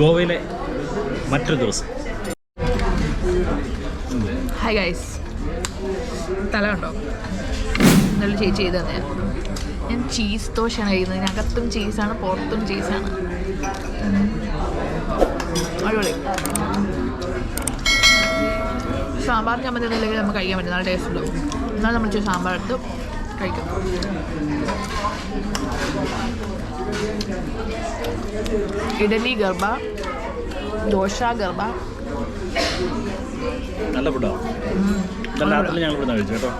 ഗോവയിലെ മറ്റൊരു ദിവസം. ഹായ് ഗൈസ് തല കണ്ടോ നല്ല ചേച്ചി ചെയ്ത് തന്നെ ഞാൻ ചീസ് ദോശയാണ് കഴിക്കുന്നത്. അകത്തും ചീസാണ് പുറത്തും ചീസാണ്. അടിപൊളി. സാമ്പാർ ചമ്മന്തി ഒന്നുമില്ലെങ്കിൽ നമുക്ക് കഴിക്കാൻ പറ്റും. നല്ല ടേസ്റ്റ് ഉണ്ടാവും. എന്നാൽ നമ്മൾ ചെയ്ത് സാമ്പാർ എടുത്ത് കഴിക്കും. ഇഡലി ഗർബ ദോശ ഗർബ നല്ല ഫുഡാണ് രാത്രി ഞങ്ങൾ ഇവിടെ കഴിച്ചു കേട്ടോ.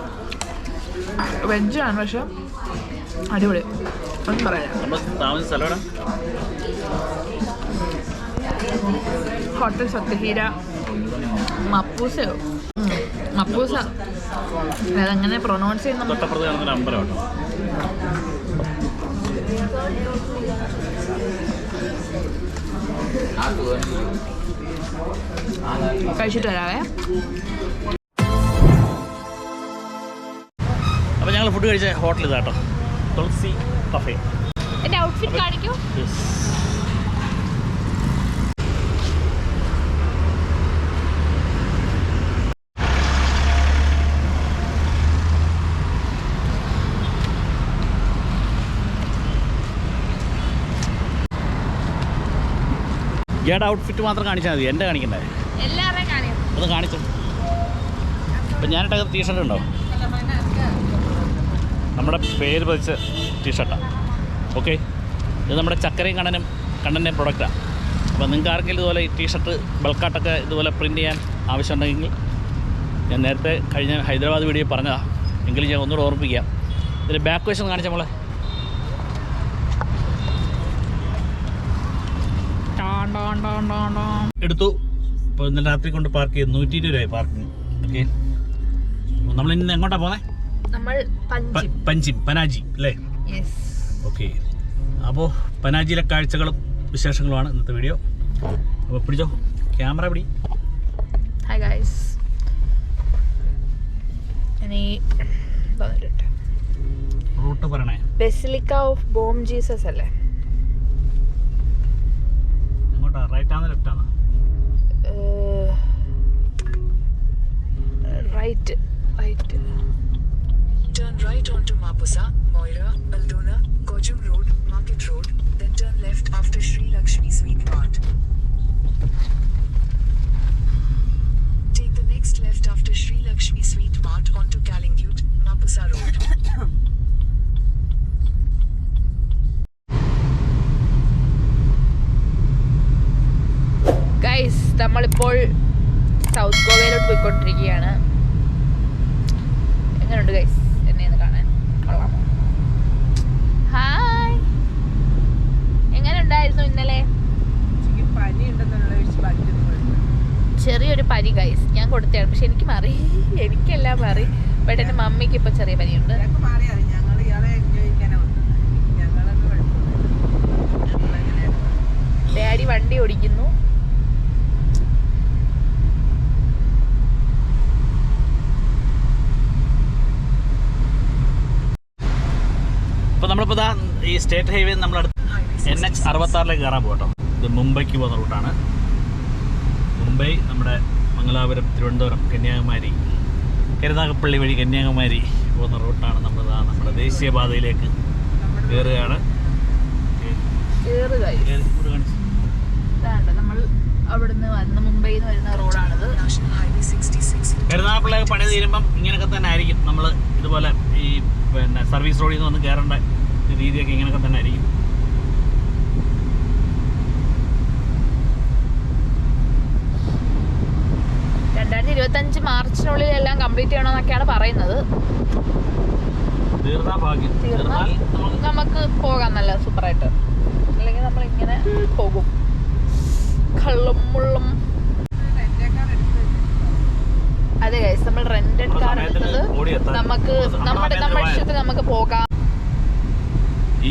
വെജാണ് പക്ഷെ അടിപൊളി. ഒന്നും പറയാം താമസിച്ച സ്ഥലം എവിടെ? ഹോട്ടൽ സത്യഹീര. മപ്പൂസയോ? മപ്പൂസ. അതങ്ങനെ പ്രൊനൗൺസ് ചെയ്യുന്ന അമ്പലം കഴിച്ചിട്ട് വരാവേ. അപ്പോൾ ഞങ്ങൾ ഫുഡ് കഴിച്ച ഹോട്ടൽ ഇതാട്ടോ. തുളസി കഫേ എന്റെ ഔട്ട്ഫിറ്റ് കാണിക്കൂ. ഇയാടെ ഔട്ട്ഫിറ്റ് മാത്രം കാണിച്ചാൽ മതി. എന്റെ കാണിക്കണ്ടേ? അത് ഒന്ന് കാണിച്ചു. അപ്പം ഞാനിട്ട ടീഷർട്ട് ഉണ്ടോ? നമ്മുടെ പേര് പതിച്ച ടീഷർട്ടാണ് ഓക്കെ ഇത് നമ്മുടെ ചക്കരയും കണ്ണനും കണ്ണന്റെ പ്രൊഡക്റ്റാണ് അപ്പോൾ നിങ്ങൾക്ക് ആർക്കെങ്കിലും ഇതുപോലെ ഈ ടീഷർട്ട് ബൾക്കാട്ടൊക്കെ ഇതുപോലെ പ്രിന്റ് ചെയ്യാൻ ആവശ്യമുണ്ടെങ്കിൽ ഞാൻ നേരത്തെ കഴിഞ്ഞ ഹൈദരാബാദ് വീഡിയോ പറഞ്ഞതാണ് എങ്കിലും ഞാൻ ഒന്നുകൂടെ ഓർമ്മിപ്പിക്കാം. ഇതിൽ ബാക്ക് വശം കാണിച്ച മോളെ tone tone tone tone tone. എടുത്തു. ഇപ്പോൾ ഇന്നലെ രാത്രി കൊണ്ട് പാർക്ക് ചെയ്തു. നൂറ്റി ഇരുപത് രൂപയായി പാർക്കിങ് ഓക്കെ നമ്മൾ ഇന്ന് എങ്ങോട്ടാ പോന്നെ? നമ്മൾ പഞ്ചി. പഞ്ചിം പനാജി അല്ലേ? യെസ് ഓക്കെ അപ്പോൾ പനാജിയിലെ കാഴ്ചകളും വിശേഷങ്ങളുമാണ് ഇന്നത്തെ വീഡിയോ അപ്പോൾ പിടിച്ചോ. ക്യാമറ പിടി. ഹായ് ഇനി റൂട്ട് പറയണേ. ബെസിലിക്ക ഓഫ് ബോം ജീസസ് അല്ലേ? എങ്ങോട്ടാ റൈറ്റ് ആണോ ലെഫ്റ്റ് ആണോ right right Turn right onto Mapusa, Moira, Aldona, Gojum Road, Market Road, then turn left after Sri Lakshmi Sweet Mart. Take the next left after Sri Lakshmi Sweet Mart onto Calingute, Mapusa Road. നമ്മളിപ്പോൾ south ഗോവയിലോട്ട് പോയിക്കൊണ്ടിരിക്കുകയാണ്. എങ്ങനെയുണ്ട് guys എന്നെ ഒന്ന് കാണാൻ. കൊള്ളാമോ hi എങ്ങനെ ഉണ്ടായിരുന്നു ഇന്നലെ ചെറിയൊരു പനി ഗൈസ് ഞാൻ കൊടുത്തതാണ്. പക്ഷെ എനിക്ക് മാറി. എനിക്കെല്ലാം മാറി. ബട്ട് എന്റെ മമ്മിക്ക് ഇപ്പോൾ ചെറിയ പനിയുണ്ട്. ഡാഡി വണ്ടി ഓടിക്കുന്നു. അപ്പോൾ നമ്മളിപ്പോൾ ഇതാ ഈ സ്റ്റേറ്റ് ഹൈവേ നമ്മൾ എൻ എച്ച് അറുപത്താറിലേക്ക് കയറാൻ പോകട്ടോ ഇത് മുംബൈക്ക് പോകുന്ന റൂട്ടാണ് മുംബൈ നമ്മുടെ മംഗലാപുരം തിരുവനന്തപുരം കന്യാകുമാരി കരുനാഗപ്പള്ളി വഴി കന്യാകുമാരി പോകുന്ന റൂട്ടാണ് നമ്മൾ ഇതാ നമ്മുടെ ദേശീയപാതയിലേക്ക് കയറുകയാണ്. അവിടുന്ന് വന്ന് മുംബൈന്ന് വരുന്ന റോഡാണിത് നാഷണൽ ഹൈവേ 66. കരുനാഗപ്പള്ളിയൊക്കെ പണി തീരുമ്പം ഇങ്ങനെയൊക്കെ തന്നെ ആയിരിക്കും. നമ്മൾ ഇതുപോലെ ഈ പിന്നെ സർവീസ് റോഡിൽ നിന്ന് വന്ന് കയറേണ്ട രീതിയൊക്കെ ഇങ്ങനെയൊക്കെ തന്നെ ആയിരിക്കും. രണ്ടായിരത്തി ഇരുപത്തഞ്ച് മാർച്ചിനുള്ളിൽ എല്ലാം കംപ്ലീറ്റ് ചെയ്യണമെന്നൊക്കെയാണ് പറയുന്നത്. തീർന്നാൽ നമുക്ക് പോകാം നല്ല സൂപ്പറായിട്ട് അല്ലെങ്കിൽ നമ്മൾ ഇങ്ങനെ പോകും. കള്ളും മുള്ളും അതെ ഗൈസ് നമ്മൾ റെന്റഡ് കാർ എടുത്തത്. നമുക്ക് നമ്മുടെ നമ്മുടെ. ഇഷ്ടത്തിന് നമുക്ക് പോകാം.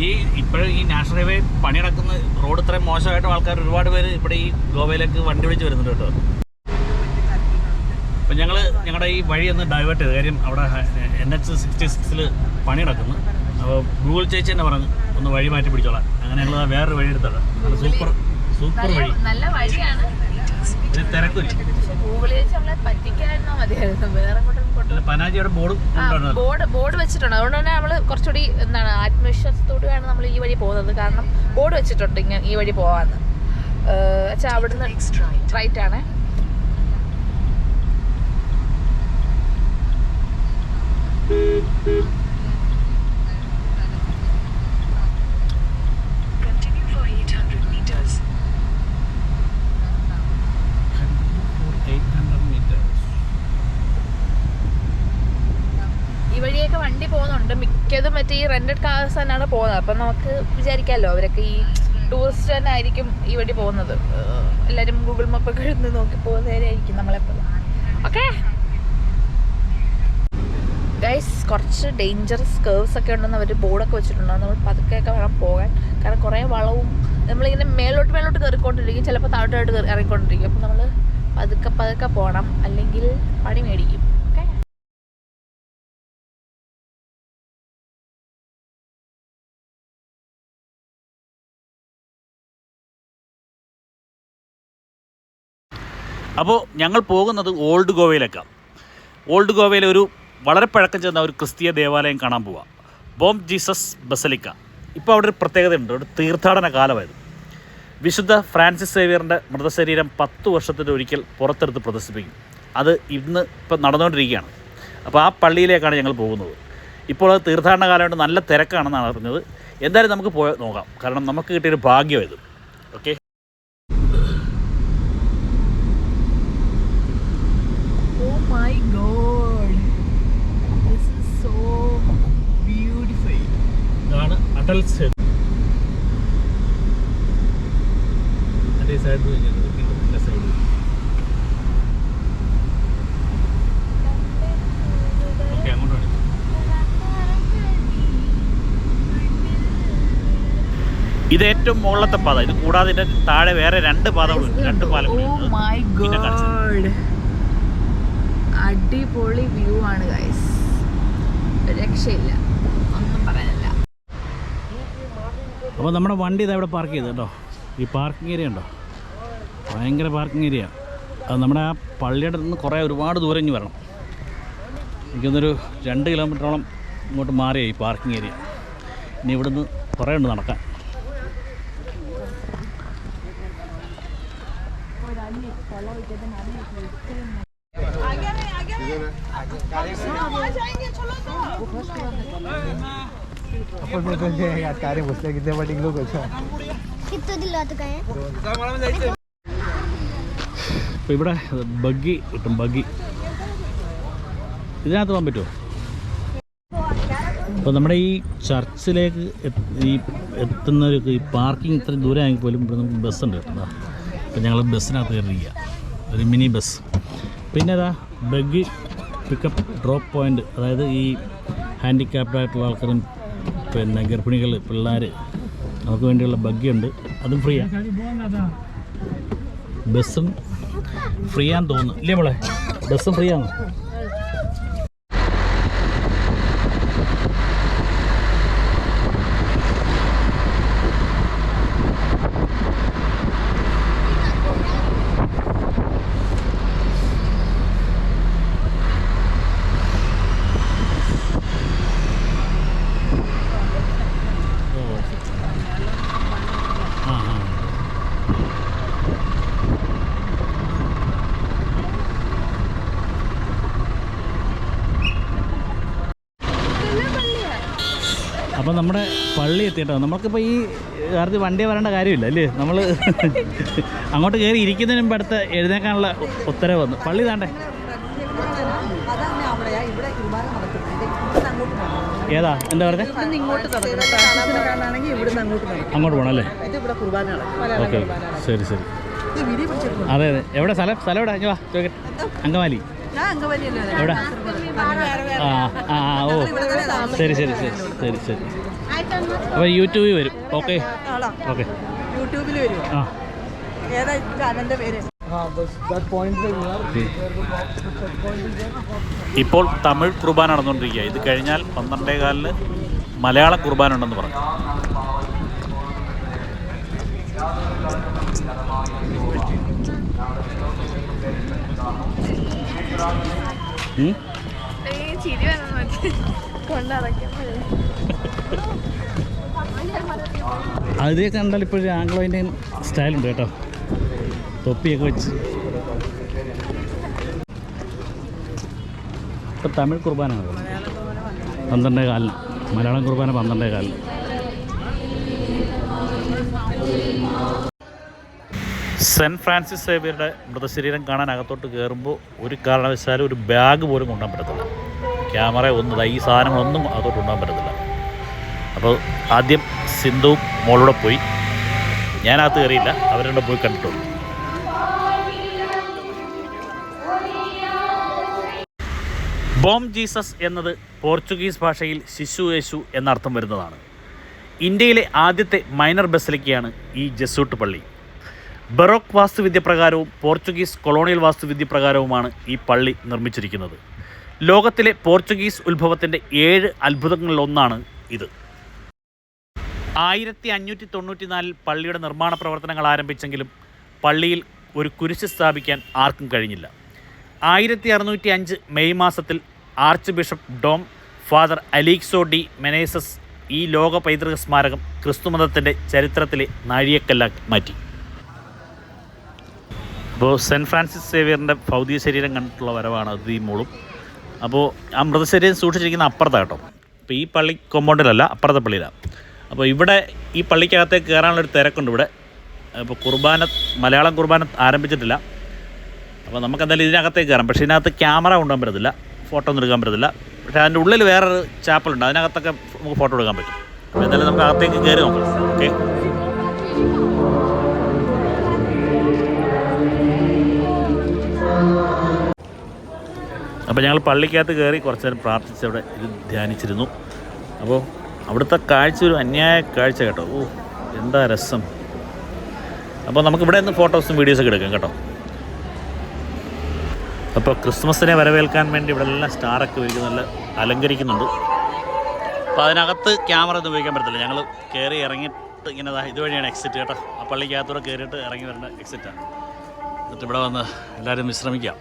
ഈ ഇപ്പോഴും ഈ നാഷണൽ ഹൈവേ പണി നടക്കുന്ന റോഡ് ഇത്രയും മോശമായിട്ട് ആൾക്കാർ ഒരുപാട് പേര് ഇവിടെ ഈ ഗോവയിലേക്ക് വണ്ടി വിളിച്ച് വരുന്നുണ്ട് കേട്ടോ. അപ്പം ഞങ്ങൾ ഞങ്ങളുടെ ഈ വഴി ഒന്ന് ഡൈവേർട്ട് ചെയ്തു. കാര്യം അവിടെ എൻ എച്ച് സിക്സ്റ്റി സിക്സിൽ പണി നടക്കുന്നു അപ്പോൾ ഗൂഗിൾ ചേച്ചി തന്നെ പറഞ്ഞു ഒന്ന് വഴി മാറ്റി പിടിച്ചോളാം. അങ്ങനെ ഞങ്ങൾ വേറൊരു വഴി എടുത്തതാണ് സൂപ്പർ സൂപ്പർ വഴി. നല്ല വഴിയാണ്. തിരക്കില്ല പക്ഷെ ഗൂഗിളിൽ വെച്ച് നമ്മളെ പറ്റിക്കായിരുന്നാ മതിയായിരുന്നു. വേറെ കൊണ്ടും അല്ല പനാജിയുടെ ബോർഡ് ബോർഡ് ബോർഡ് വെച്ചിട്ടുണ്ട്. അതുകൊണ്ട് തന്നെ നമ്മൾ കുറച്ചുകൂടി എന്താണ് ആത്മവിശ്വാസത്തോടെയാണ് നമ്മൾ ഈ വഴി പോകുന്നത്. കാരണം ബോർഡ് വെച്ചിട്ടുണ്ട് ഇങ്ങനെ ഈ വഴി പോവാന്ന്. വെച്ചാൽ അവിടുന്ന്. റൈറ്റ് ആണ്. മറ്റേ ഈ റെന്റഡ് കാർസ് തന്നെയാണ് പോകുന്നത്. അപ്പം നമുക്ക് വിചാരിക്കാമല്ലോ അവരൊക്കെ ഈ ടൂറിസ്റ്റ് തന്നെ ആയിരിക്കും ഈ വഴി പോകുന്നത്. എല്ലാവരും ഗൂഗിൾ മാപ്പ് ഒക്കെ എഴുതി നോക്കി പോകുന്നവരായിരിക്കും നമ്മളെപ്പോഴും ഓക്കെ ഗൈസ് കുറച്ച് ഡേഞ്ചറസ് കേർവ്സ് ഒക്കെ ഉണ്ടെന്ന് അവർ ബോർഡൊക്കെ വെച്ചിട്ടുണ്ട്. നമ്മൾ പതുക്കെയൊക്കെ വേണം പോകാൻ. കാരണം കുറേ വളവും നമ്മളിങ്ങനെ മേലോട്ട് മേലോട്ട് കയറിക്കൊണ്ടിരിക്കും. ചിലപ്പോൾ താഴോട്ടായിട്ട് ഇറങ്ങിക്കൊണ്ടിരിക്കും. അപ്പോൾ നമ്മൾ പതുക്കെ പതുക്കെ പോകണം അല്ലെങ്കിൽ പണി മേടിക്കും. അപ്പോൾ ഞങ്ങൾ പോകുന്നത് ഓൾഡ് ഗോവയിലേക്കാണ് ഓൾഡ് ഗോവയിലെ ഒരു വളരെ പഴക്കം ചെന്ന ഒരു ക്രിസ്തീയ ദേവാലയം കാണാൻ പോവാം. Bom Jesus basilica. ഇപ്പോൾ അവിടെ ഒരു പ്രത്യേകതയുണ്ട്. ഒരു തീർത്ഥാടന കാലമായിരുന്നു വിശുദ്ധ ഫ്രാൻസിസ് സേവിയറിന്റെ മൃതശരീരം പത്ത് വർഷത്തിന്റെ ഒരിക്കൽ പുറത്തെടുത്ത് പ്രദർശിപ്പിക്കും. അത് ഇന്ന് ഇപ്പം നടന്നുകൊണ്ടിരിക്കുകയാണ്. അപ്പോൾ ആ പള്ളിയിലേക്കാണ് ഞങ്ങൾ പോകുന്നത്. ഇപ്പോൾ അത് തീർത്ഥാടന കാലമായിട്ട് നല്ല തിരക്കാണെന്നാണ് പറഞ്ഞത് എന്തായാലും നമുക്ക് പോയി നോക്കാം. കാരണം നമുക്ക് കിട്ടിയൊരു ഭാഗ്യം ഇത് ഓക്കെ? അങ്ങോട്ട് ഇത് ഏറ്റവും മുകളിലത്തെ പാത. ഇത് കൂടാതെ ഇതിന്റെ താഴെ വേറെ രണ്ട് പാതകളുണ്ട് രണ്ട് പാലങ്ങളുണ്ട് Oh അടിപൊളി വ്യൂ ആണ് ഗൈസ് രക്ഷയില്ല ഒന്നും പറയാനില്ല അപ്പോൾ നമ്മുടെ വണ്ടി ഇതാ ഇവിടെ പാർക്ക് ചെയ്ത് കേട്ടോ. ഈ പാർക്കിംഗ് ഏരിയ ഉണ്ടോ? ഭയങ്കര പാർക്കിംഗ് ഏരിയ അത് നമ്മുടെ ആ പള്ളിയുടെ നിന്ന് കുറേ ഒരുപാട് ദൂരം ഇനി വരണം. എനിക്കൊന്നൊരു രണ്ട് കിലോമീറ്ററോളം ഇങ്ങോട്ട് മാറിയായി പാർക്കിംഗ് ഏരിയ ഇനി ഇവിടുന്ന് കുറേ ഉണ്ട് നടക്കാൻ. कितने दिलवा चुका है അപ്പോൾ ഇവിടെ ബഗ്ഗി കിട്ടും ബഗ്ഗി ഇതിനകത്ത് പോകാൻ പറ്റുമോ അപ്പോൾ നമ്മുടെ ഈ ചർച്ചിലേക്ക് എത്ത് ഈ എത്തുന്ന ഒരു ഈ പാർക്കിംഗ് ഇത്ര ദൂരം ആണെങ്കിൽ പോലും ഇവിടെ നമുക്ക് ബസ്സുണ്ട് കേട്ടോ അപ്പോൾ ഞങ്ങൾ ബസ്സിനകത്ത് കയറിയിരിക്കുക ഒരു മിനി ബസ് പിന്നെ അതാ ബഗ്ഗി പിക്കപ്പ് ഡ്രോപ്പ് പോയിൻ്റ് അതായത് ഈ ഹാൻഡിക്യാപ്ഡ് ആയിട്ടുള്ള ആൾക്കാരും പിന്നെ ഗർഭിണികൾ പിള്ളേർ അവർക്ക് വേണ്ടിയുള്ള ബഗ്ഗിയുണ്ട്. അതും ഫ്രീയാണ് ബസ്സും ഫ്രീ ആണെന്ന് തോന്നുന്നു. ഇല്ലേ മോളെ? ബസ്സും ഫ്രീ ആണോ ഓ ആ ആ അപ്പോൾ നമ്മുടെ പള്ളി എത്തിയിട്ടോ? നമുക്കിപ്പോൾ ഈ കാര്യത്തിൽ വണ്ടി വരേണ്ട കാര്യമില്ല അല്ലേ? നമ്മൾ അങ്ങോട്ട് കയറി ഇരിക്കുന്നതിന് മുമ്പ് അടുത്ത് എഴുന്നേക്കാനുള്ള ഉത്തരവ് വന്നു. പള്ളി താണ്ടേ ഏതാ? എന്താ പറഞ്ഞത് അങ്ങോട്ട് പോകണം അല്ലേ? ഓക്കെ ശരി ശരി. അതെ അതെ. എവിടെ? സ്ഥലം? സ്ഥലം എവിടെ? വാ ചോദിക്കട്ടെ അങ്കമാലി. എവിടെ? ആ ആ, ഓ. ശരി ശരി ശരി ശരി ശരി. അപ്പോൾ യൂട്യൂബിൽ വരും. ഓക്കെ ഓക്കെ യൂട്യൂബിൽ വരും ആ. ഏതാ ചാനലിന്റെ പേര്? ഇപ്പോൾ തമിഴ് കുർബാന നടന്നുകൊണ്ടിരിക്കുക. ഇത് കഴിഞ്ഞാൽ പന്ത്രണ്ടേ കാലിന് മലയാള കുർബാന ഉണ്ടെന്ന് പറഞ്ഞു? ചിരി വന്നു അതിനെ കണ്ടാൽ ഇപ്പോഴും ആംഗ്ലോയിന്റെ സ്റ്റൈലുണ്ട് കേട്ടോ. തൊപ്പിയൊക്കെ വെച്ച്. ഇപ്പം തമിഴ് കുർബാന പന്ത്രണ്ടേ കാലിന്. മലയാളം കുർബാന പന്ത്രണ്ടേ കാലിന്. സെന്റ് ഫ്രാൻസിസ് സേവിയറുടെ മൃതശരീരം കാണാൻ അകത്തോട്ട് കയറുമ്പോൾ ഒരു കാരണവശാലും ഒരു ബാഗ് പോലും കൊണ്ടുപോകാൻ പറ്റത്തില്ല. ക്യാമറ ഒന്നും ഈ സാധനങ്ങളൊന്നും അതോട്ട് ഉണ്ടാൻ പറ്റത്തില്ല. അപ്പോൾ ആദ്യം സിന്ധുവും മോളൂടെ പോയി. ഞാനകത്ത് കയറിയില്ല അവരുടെ പോയി കണ്ടിട്ടുള്ളൂ ബോം ജീസസ് എന്നത് പോർച്ചുഗീസ് ഭാഷയിൽ ശിശു യേശു എന്നർത്ഥം വരുന്നതാണ്. ഇന്ത്യയിലെ ആദ്യത്തെ മൈനർ ബസലിക്കയാണ് ഈ ജസൂട്ട് പള്ളി. ബറോക്ക് വാസ്തുവിദ്യ പ്രകാരവും പോർച്ചുഗീസ് കൊളോണിയൽ വാസ്തുവിദ്യ പ്രകാരവുമാണ് ഈ പള്ളി നിർമ്മിച്ചിരിക്കുന്നത്. ലോകത്തിലെ പോർച്ചുഗീസ് ഉത്ഭവത്തിന്റെ ഏഴ് അത്ഭുതങ്ങളിലൊന്നാണ് ഇത്. ആയിരത്തി അഞ്ഞൂറ്റി തൊണ്ണൂറ്റി നാലിൽ പള്ളിയുടെ നിർമ്മാണ പ്രവർത്തനങ്ങൾ ആരംഭിച്ചെങ്കിലും പള്ളിയിൽ ഒരു കുരിശ് സ്ഥാപിക്കാൻ ആർക്കും കഴിഞ്ഞില്ല. ആയിരത്തി അറുന്നൂറ്റി അഞ്ച് മെയ് മാസത്തിൽ archbishop Dom father Aleixo de Menezes ഈ ലോക പൈതൃക സ്മാരകം ക്രിസ്തുമതത്തിന്റെ ചരിത്രത്തിലെ നാഴികക്കല്ലാക്കി മാറ്റി. ഇപ്പോൾ സെന്റ് ഫ്രാൻസിസ് സേവിയറിന്റെ ഭൗതിക ശരീരം കണ്ടിട്ടുള്ള വരവാണ് അത് ഈ മോളും. അപ്പോൾ ആ മൃതശരീരം സൂക്ഷിച്ചിരിക്കുന്ന അപ്പുറത്താണ് കേട്ടോ. അപ്പോൾ ഈ പള്ളി കോമ്പൗണ്ടിലല്ല അപ്പുറത്തെ പള്ളിയിലാണ് അപ്പോൾ ഇവിടെ ഈ പള്ളിക്കകത്തേക്ക് കയറാനുള്ളൊരു തിരക്കുണ്ട് ഇവിടെ. അപ്പോൾ കുർബാന മലയാളം കുർബാന ആരംഭിച്ചിട്ടില്ല. അപ്പോൾ നമുക്ക് എന്തായാലും ഇതിനകത്തേക്ക് കയറാം പക്ഷേ ഇതിനകത്ത് ക്യാമറ കൊണ്ടുപോകാൻ പറ്റത്തില്ല ഫോട്ടോ ഒന്നും എടുക്കാൻ പറ്റത്തില്ല. പക്ഷേ അതിന്റെ ഉള്ളിൽ വേറൊരു ചാപ്പലുണ്ട് അതിനകത്തൊക്കെ നമുക്ക് ഫോട്ടോ എടുക്കാൻ പറ്റും. അപ്പോൾ എന്തായാലും നമുക്ക് അകത്തേക്ക് കയറി നോക്കാം. ഓക്കെ? അപ്പോൾ ഞങ്ങൾ പള്ളിക്കകത്ത് കയറി കുറച്ച് നേരം പ്രാർത്ഥിച്ച് അവിടെ ധ്യാനിച്ചിരുന്നു. അപ്പോൾ അവിടുത്തെ കാഴ്ച ഒരു അന്യായ കാഴ്ച കേട്ടോ. ഓ എന്താ രസം. അപ്പോൾ നമുക്ക് ഇവിടെ നിന്ന് ഫോട്ടോസും വീഡിയോസൊക്കെ എടുക്കാം കേട്ടോ. അപ്പോൾ ക്രിസ്മസിനെ വരവേൽക്കാൻ വേണ്ടി ഇവിടെ എല്ലാം സ്റ്റാറൊക്കെ ഒരുക്കി നല്ല അലങ്കരിക്കുന്നുണ്ട്. അപ്പോൾ അതിനകത്ത് ക്യാമറ ഒന്നും ഉപയോഗിക്കാൻ പറ്റത്തില്ല. ഞങ്ങൾ കയറി ഇറങ്ങിയിട്ട് ഇങ്ങനെ ഇതുവഴിയാണ് എക്സിറ്റ് കേട്ടോ. ആ പള്ളിക്കകത്തൂടെ കയറിയിട്ട് ഇറങ്ങി വരേണ്ട എക്സിറ്റാണ് എന്നിട്ട് ഇവിടെ വന്ന് എല്ലാവരും വിശ്രമിക്കാം.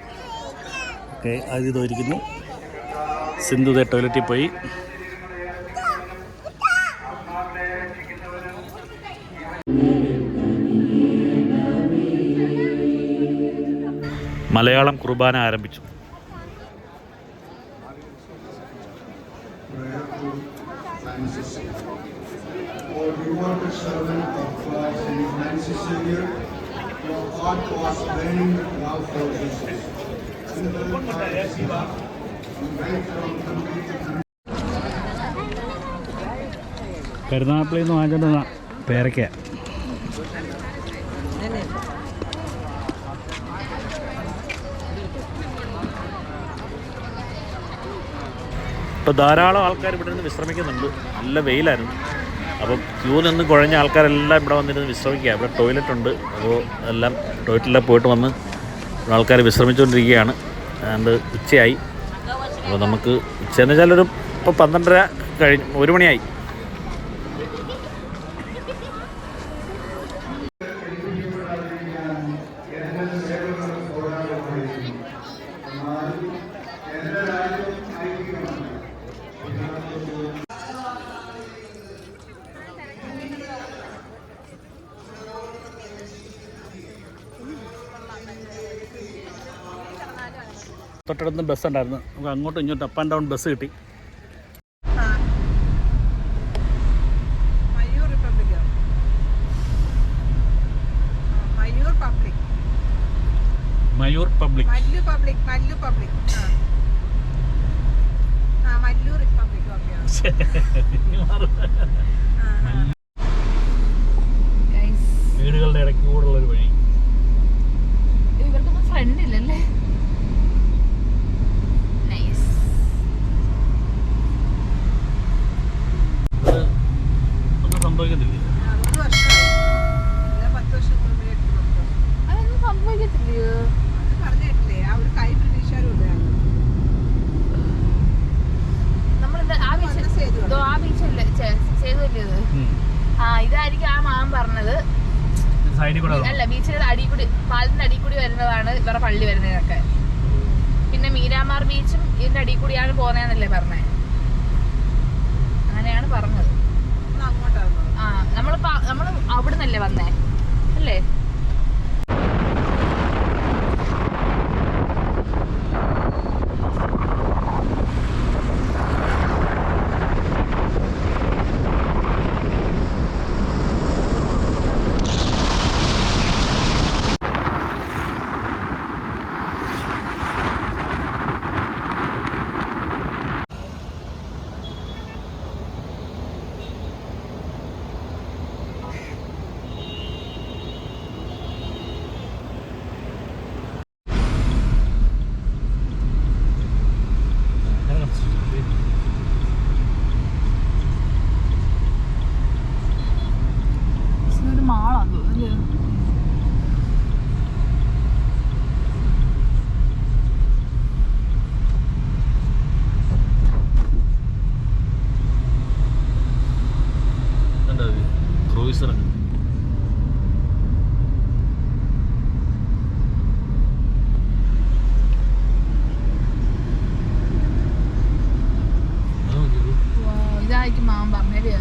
ഓക്കെ അത് ഇതായിരിക്കുന്നു സിന്ധു ടോയ്ലറ്റിൽ പോയി മലയാളം കുർബാന ആരംഭിച്ചു your heart was burning for Jesus. Complete നിന്ന് വാങ്ങിച്ചോണ്ട് പേരയ്ക്ക ഇപ്പോൾ ധാരാളം ആൾക്കാർ ഇവിടെ നിന്ന് വിശ്രമിക്കുന്നുണ്ട്. നല്ല വെയിലായിരുന്നു. അപ്പോൾ ക്യൂ നിന്ന് കുഴഞ്ഞ ആൾക്കാരെല്ലാം ഇവിടെ വന്നിരുന്ന് വിശ്രമിക്കുക. ഇവിടെ ടോയ്ലറ്റ് ഉണ്ട്. അപ്പോൾ എല്ലാം ടോയ്ലറ്റിലെ പോയിട്ട് വന്ന് ആൾക്കാർ വിശ്രമിച്ചുകൊണ്ടിരിക്കുകയാണ്. അതുകൊണ്ട് ഉച്ചയായി. അപ്പോൾ നമുക്ക് ഉച്ചയെന്ന് വെച്ചാൽ ഒരു ഇപ്പോൾ പന്ത്രണ്ടര കഴിഞ്ഞ് ഒരു മണിയായി. തൊട്ടടുത്ത് ബസ് ഉണ്ടായിരുന്നു. നമുക്ക് അങ്ങോട്ടും ഇങ്ങോട്ടും അപ്പ് ആൻഡ് ഡൗൺ ബസ് കിട്ടി. Mayur public Mallu public Mallu public. ആ. മല്ലു റിപ്പബ്ലിക് ഓക്കെ സംഭവിക്കത്തില്ല. അതൊന്നും സംഭവിക്കത്തില്ലയോ? അത് പറഞ്ഞു കേട്ടില്ലേ ആ ഒരു കൈ ബ്രിട്ടീഷുകാരും ഉണ്ടായിരുന്നു നമ്മളിത് ആ ബീച്ച് വന്ന സേതു ഇതോ ആ ബീച്ചല്ലേ ചെയ്തല്ലേ ഇത്? ആ ഇതായിരിക്കും ആ മാം പറഞ്ഞത്. സൈഡിൽ കൂടെ അല്ല ബീച്ചിന്റെ അടി കൂടി പാലത്തിന്റെ അടി കൂടി വരുന്നതാണ് ഇവരുടെ പള്ളി വരുന്നതൊക്കെ. പിന്നെ മീരാമാർ ബീച്ചും ഇതിന്റെ അടി കൂടിയാണ് പോകുന്നതെന്നല്ലേ പറഞ്ഞേ? അങ്ങനെയാണ് പറഞ്ഞത്. നമ്മളിപ്പോ നമ്മൾ അവിടെ നിന്നല്ലേ വന്നേ? അല്ലേ ഒരു മാളാണ് തോന്നുന്നു ക്രൂയിസർ ഇതായിരിക്കും മാമൻ പറഞ്ഞത്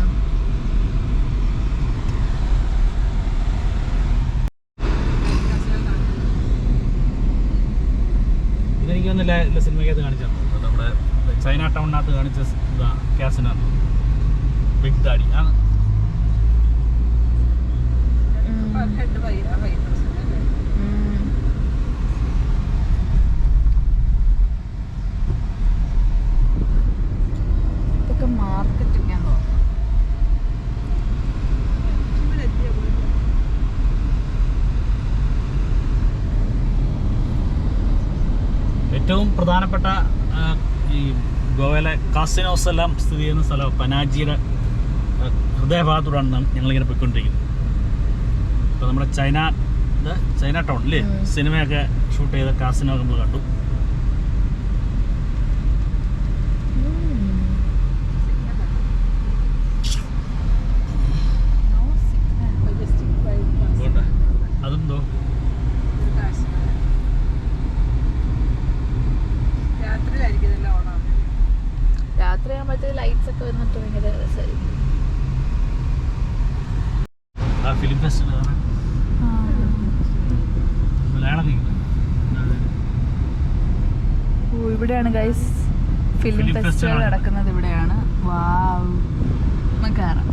ഇതെനിക്ക് തോന്നുന്നില്ല സിനിമയ്ക്കകത്ത് കാണിച്ചാണ് നമ്മുടെ ചൈന ടൗണിനകത്ത് കാണിച്ച ക്യാസിനാണ് ബിഗ് ഡാഡി ആണ് ഇതൊക്കെ മാർക്കറ്റിംഗ് ആണെന്ന് തോന്നുന്നു ഇവിടെ എത്തിയ ഏറ്റവും പ്രധാനപ്പെട്ട ഈ ഗോവയിലെ കാസിനോസ് എല്ലാം സ്ഥിതി ചെയ്യുന്ന സ്ഥലം പനാജിയുടെ ഹൃദയഭാഗത്തോടാണ് ഞങ്ങളിങ്ങനെ പോയിക്കൊണ്ടിരിക്കുന്നത്. ഇപ്പോൾ നമ്മുടെ ചൈന ചൈന ടൗൺ അല്ലേ സിനിമയൊക്കെ ഷൂട്ട് ചെയ്ത കാസിനോ നമ്മൾ കണ്ടു മജസ്റ്റിക് വൈ അതുകൊണ്ട് അതും എന്തോ രാത്രിയിലായിരിക്കും ഇതെല്ലാം ഓണം രാത്രി ആകുമ്പോഴത്തേക്ക് ലൈറ്റ്സ് ഒക്കെ വന്നിട്ട് ഭയങ്കര രസമായിരിക്കും ആ ഫിലിം ഫെസ്റ്റിവൽ മലയാളം ഓ ഇവിടെയാണ് ഗൈസ് ഫിലിം ഫെസ്റ്റിവൽ. നടക്കുന്നത് ഇവിടെയാണ്. വാവ് നമുക്ക് കയറാം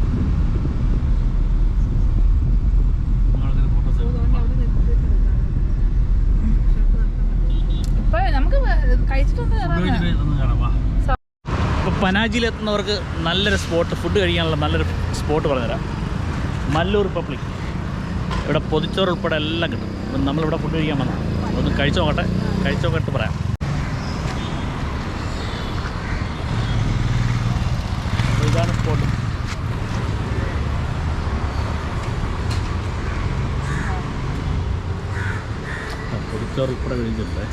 ഇപ്പോൾ പനാജിയിലെത്തുന്നവർക്ക് നല്ലൊരു സ്പോട്ട് ഫുഡ് കഴിക്കാനുള്ള നല്ലൊരു സ്പോട്ട് പറഞ്ഞുതരാം. മല്ലൂർ റിപ്പബ്ലിക് ഇവിടെ പൊതിച്ചോറ് ഉൾപ്പെടെ എല്ലാം കിട്ടും. നമ്മളിവിടെ ഫുഡ് കഴിക്കാൻ വന്നതാണ് ഒന്ന് കഴിച്ചു നോക്കട്ടെ കഴിച്ചു നോക്കട്ട് പറയാം. ഇതാണ് സ്പോട്ട് കഴിഞ്ഞില്ലേ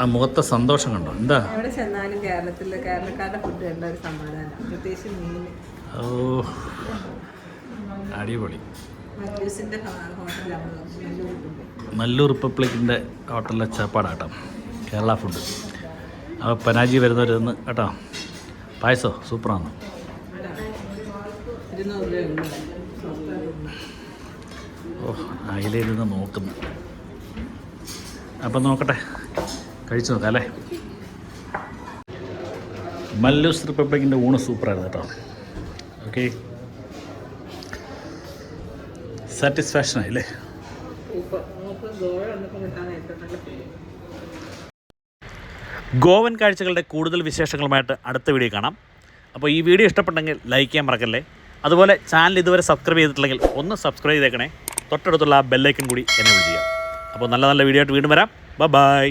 ആ മുഖത്തെ സന്തോഷം കണ്ടോ? എന്താ? എവിടെ ചെന്നാലും കേരളക്കാരുടെ ഫുഡ് കണ്ട ഒരു സമാധാനം. പ്രത്യേകിച്ച് മീൻ. ഓ അടിപൊളി. നല്ലൂർ റിപ്പബ്ലിക്കിന്റെ ഹോട്ടലിലെ ചേപ്പാടാട്ടോ കേരള ഫുഡ് അപ്പോൾ പനാജി വരുന്നവരൊന്ന് കേട്ടോ. പായസോ? സൂപ്പറാണ്. ഓ അയിലിരുന്ന് നോക്കുന്നു. അപ്പം നോക്കട്ടെ. കഴിച്ചു നോക്കാം അല്ലേ? മല്ലൂസ് റിപ്പബ്ലിക്കിന്റെ ഊണ് സൂപ്പറായിരുന്നു കേട്ടോ. ഓക്കെ. സാറ്റിസ്ഫാക്ഷൻ ആയില്ലേ ഗോവൻ കാഴ്ചകളുടെ കൂടുതൽ വിശേഷങ്ങളുമായിട്ട് അടുത്ത വീഡിയോ കാണാം. അപ്പോൾ ഈ വീഡിയോ ഇഷ്ടപ്പെട്ടെങ്കിൽ ലൈക്ക് ചെയ്യാൻ മറക്കല്ലേ? അതുപോലെ ചാനൽ ഇതുവരെ സബ്സ്ക്രൈബ് ചെയ്തിട്ടില്ലെങ്കിൽ ഒന്ന് സബ്സ്ക്രൈബ് ചെയ്തേക്കണേ. തൊട്ടടുത്തുള്ള ആ ബെല്ലൈക്കൻ കൂടി എന്നെ ചെയ്യാം അപ്പോൾ നല്ല നല്ല വീഡിയോ ആയിട്ട് വീണ്ടും വരാം. ബൈ